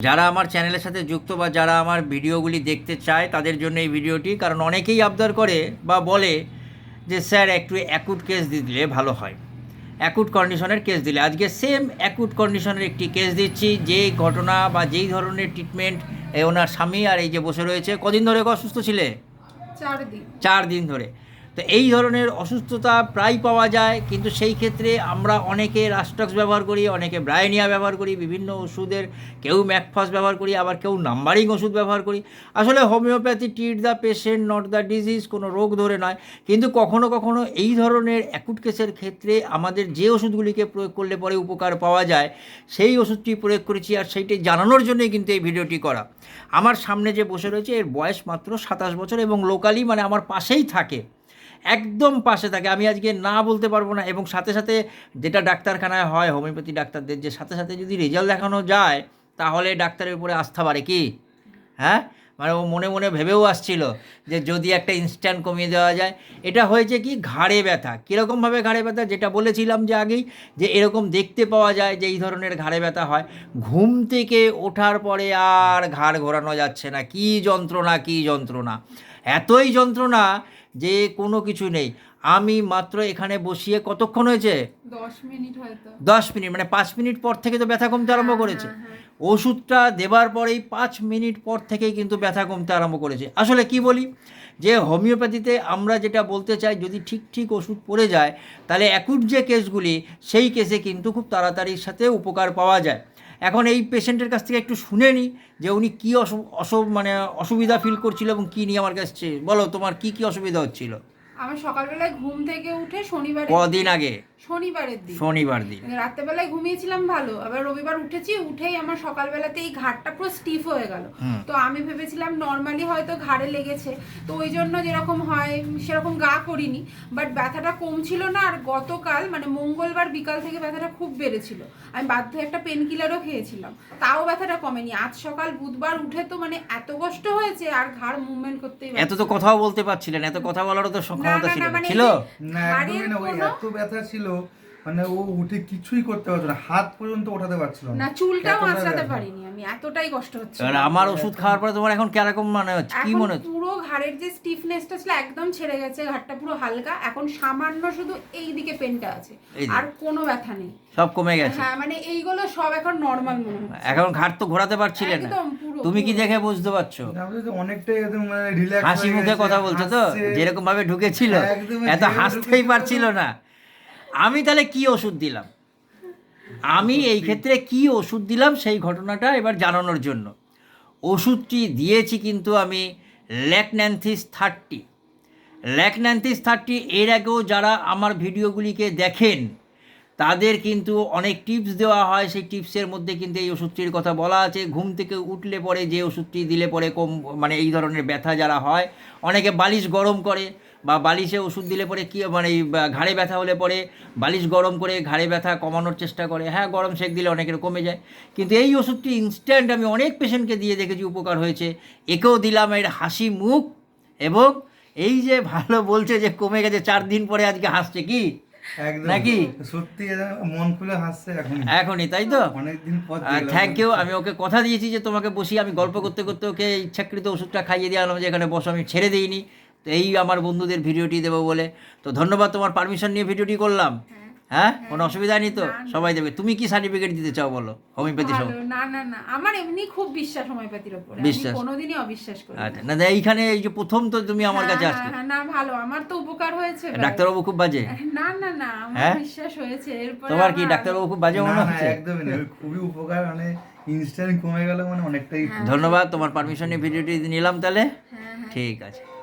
যারা আমার চ্যানেলের সাথে যুক্ত বা যারা আমার ভিডিওগুলি দেখতে চায় তাদের জন্য এই ভিডিওটি কারণ অনেকেই আবদার করে বা বলে যে স্যার একটু অ্যাকুট কেস দিলে ভালো হয়। অ্যাকুট কন্ডিশনের কেস দিলে। আজকে সেম অ্যাকুট কন্ডিশনের একটি কেস দিচ্ছি যে ঘটনা বা যেই ধরনের ট্রিটমেন্ট ওনার স্বামী আর এই যে বসে রয়েছে কদিন ধরে অসুস্থ ছিলে? চার দিন। চার দিন ধরে। তো এই ধরনের অসুস্থতা প্রায় পাওয়া যায়, কিন্তু সেই ক্ষেত্রে আমরা অনেকে রাস্টক্স ব্যবহার করি, অনেকে ব্রায়নিয়া ব্যবহার করি, বিভিন্ন ওষুধের, কেউ ম্যাকফাস ব্যবহার করি, আবার কেউ নাম্বারিং ওষুধ ব্যবহার করি। আসলে homeopathy treat the patient not the disease কোনো রোগ ধরে নয়, কিন্তু কখনো কখনো এই ধরনের অ্যাকুট কেসের ক্ষেত্রে আমাদের যে ওষুধগুলিকে প্রয়োগ করলে পরে উপকার পাওয়া যায়, সেই ওষুধটি প্রয়োগ করেছি আর সেইটি জানানোর জন্যই কিন্তু এই ভিডিওটি করা। আমার সামনে যে বসে রয়েছে, এর বয়স মাত্র সাতাশ বছর এবং লোকালি মানে আমার পাশেই থাকে। একদম পাশে থাকে। আমি আজকে না বলতে পারব না এবং সাথে সাথে যেটা ডাক্তারখানায় হয়, হোমিওপ্যাথি ডাক্তারদের, যে সাথে সাথে যদি রেজাল্ট দেখানো যায়, তাহলে ডাক্তারের উপরে আস্থা বাড়ে কি? হ্যাঁ? মানে ও মনে মনে ভেবেও আসছিল যে যদি একটা ইনস্ট্যান্ট কমিয়ে দেওয়া যায়, এটা হয়েছে কি? ঘাড়ে ব্যথা। কীরকমভাবে ঘাড়ে ব্যথা? যেটা বলেছিলাম যে আগেই, যে এরকম দেখতে পাওয়া যায় যে এই ধরনের ঘাড়ে ব্যথা হয়। ঘুম থেকে ওঠার পরে আর ঘাড় ঘোরানো যাচ্ছে না। কি যন্ত্রণা কি যন্ত্রণা? এতই যন্ত্রণা যে কোনো কিছু নেই। আমি মাত্র এখানে বসিয়ে কতক্ষণ হয়েছে? দশ মিনিট হয়তো। দশ মিনিট মানে পাঁচ মিনিট পর থেকে তো ব্যথা কমতে আরম্ভ হ্যাঁ, করেছে। হ্যাঁ, হ্যাঁ। ওষুধটা দেবার পরেই পাঁচ মিনিট পর থেকেই কিন্তু ব্যথা কমতে আরম্ভ করেছে। আসলে কি বলি? যে হোমিওপ্যাথিতে আমরা যেটা বলতে চাই যদি ঠিক ঠিক ওষুধ পড়ে যায় তাহলে অ্যাকুট যে কেসগুলি সেই কেসে কিন্তু খুব তাড়াতাড়ির সাথে উপকার পাওয়া যায়। এখন এই পেশেন্টের কাছ থেকে একটু শুনে নিই যে উনি কী অসু অসু মানে অসুবিধা ফিল করছিল এবং কী নিয়ে আমার কাছে বলো তোমার কি কি অসুবিধা হচ্ছিল? আমার সকালবেলায় ঘুম থেকে উঠে শনিবার কদিন আগে? শনিবারের দিন। শনিবার দিন। রাত্রেবেলায় ঘুমিয়েছিলাম ভালো আবার রবিবার উঠেছি উঠেই আমার সকালবেলাতে এই ঘাড়টা পুরো স্টিফ হয়ে গেল। তো আমি ভেবেছিলাম নর্মালি হয়তো ঘাড়ে লেগেছে তো ওই জন্য যেরকম হয় সেরকম গা করিনি বাট ব্যথাটা কমছিল না আর গতকাল মানে মঙ্গলবার বিকাল থেকে ব্যথাটা খুব বেড়েছিল। আমি বাধ্য হয়ে একটা পেন কিলারও খেয়েছিলাম তাও ব্যথাটা কমেনি। আজ সকাল বুধবার উঠে তো মানে এত কষ্ট হয়েছে আর ঘাড় মুভমেন্ট করতে এত তো কথাও বলতে পারছিলেন এত কথা বলারও তো সক্ষমতা ছিল না, না। মানে ছিল? না একদমই না ওই এত ব্যথা ছিল। মানে ও উঠে কিছুই করতে পারতো না হাত পর্যন্ত ওঠাতে পারছিল না। চুলটাও আঁচড়াতে পারিনি আমি এতটাই কষ্ট হচ্ছে এবার আমার ওষুধ খাওয়ার পরে তোমার এখন কীরকম মনে হচ্ছে কি মনে হচ্ছে? পুরো ঘাড়ের যে স্টিফনেসটা ছিল একদম ছেড়ে গেছে ঘাড়টা পুরো হালকা এখন সামান্য শুধু এই দিকে পেনটা আছে আর কোনো ব্যথা নেই। সব কমে গেছে। হ্যাঁ মানে এইগুলো সব এখন নর্মাল মনে হচ্ছে। এখন ঘাট তো ঘোরাতে পারছিলে না। তুমি কি দেখে বুঝতে পারছ? অনেকটাই একদম মানে রিল্যাক্স হাসি মুখে কথা বলছো তো? যেরকম ভাবে ঢুকেছিল এত হাসতেই পারছিল না। আমি তাহলে কি ওষুধ দিলাম? আমি এই ক্ষেত্রে কি ওষুধ দিলাম সেই ঘটনাটা এবার জানানোর জন্য। ওষুধটি দিয়েছি কিন্তু আমি ল্যাকন্যান্থিস থার্টি। ল্যাকন্যান্থিস থার্টি এর আগেও যারা আমার ভিডিওগুলিকে দেখেন, তাদের কিন্তু অনেক টিপস দেওয়া হয়। সেই টিপসের মধ্যে কিন্তু এই ওষুধটির কথা বলা আছে। ঘুম থেকে উঠলে পরে যে ওষুধটি দিলে পরে কম মানে এই ধরনের ব্যথা যারা হয়, অনেকে বালিশ গরম করে। বা বালিশে ওষুধ দিলে পরে কী মানে এই ঘাড়ে ব্যথা হলে পরে বালিশ গরম করে ঘাড়ে ব্যথা কমানোর চেষ্টা করে। হ্যাঁ গরম সেক দিলে অনেকের কমে যায়। কিন্তু এই ওষুধটি ইনস্ট্যান্ট আমি অনেক পেশেন্টকে দিয়ে দেখেছি উপকার হয়েছে। একেও দিলাম এর হাসি মুখ এবং এই যে ভালো বলছে যে কমে গেছে চার দিন পরে আজকে হাসছে কি? নাকি? সত্যি মন খুলে হাসছে এখন এখনই তাই তো? অনেকদিন পর থ্যাংক ইউ আমি ওকে কথা দিয়েছি যে তোমাকে বসিয়ে আমি গল্প করতে করতে ওকে ইচ্ছাকৃত ওষুধটা খাইয়ে দিয়ে আনলাম যে এখানে বসো আমি ছেড়ে দিইনি। তো এই আমার বন্ধুদের ভিডিওটি দেবো বলে। তো ধন্যবাদ তোমার পারমিশন নিয়ে ভিডিওটি করলাম। হ্যাঁ। কোনো অসুবিধা নেই তো। সবাই দেবে। তুমি কি সার্টিফিকেট দিতে চাও বলো? হোমিওপ্যাথি সহ না না না। আমার এমনি খুব বিশ্বাস হোমিওপ্যাথির উপরে। আমি বিশ্বাস। কোনোদিনই অবিশ্বাস করি না। আচ্ছা। না এইখানে এই যে প্রথম তো তুমি আমার কাছে হ্যাঁ, আসলে। হ্যাঁ, না ভালো। আমার তো উপকার হয়েছে। ডাক্তারবাবু খুব বাজে? না না না। আমার হ্যাঁ? বিশ্বাস হয়েছে। এরপরে তোমার কি ডাক্তারবাবু খুব বাজে মনে না হচ্ছে? একদমই না। খুবই উপকার। মানে ইনস্ট্যান্ট কমে গেল মানে অনেকটাই হ্যাঁ। ধন্যবাদ। তোমার পারমিশন নিয়ে ভিডিওটি নিলাম তাহলে। হ্যাঁ হ্যাঁ। ঠিক আছে।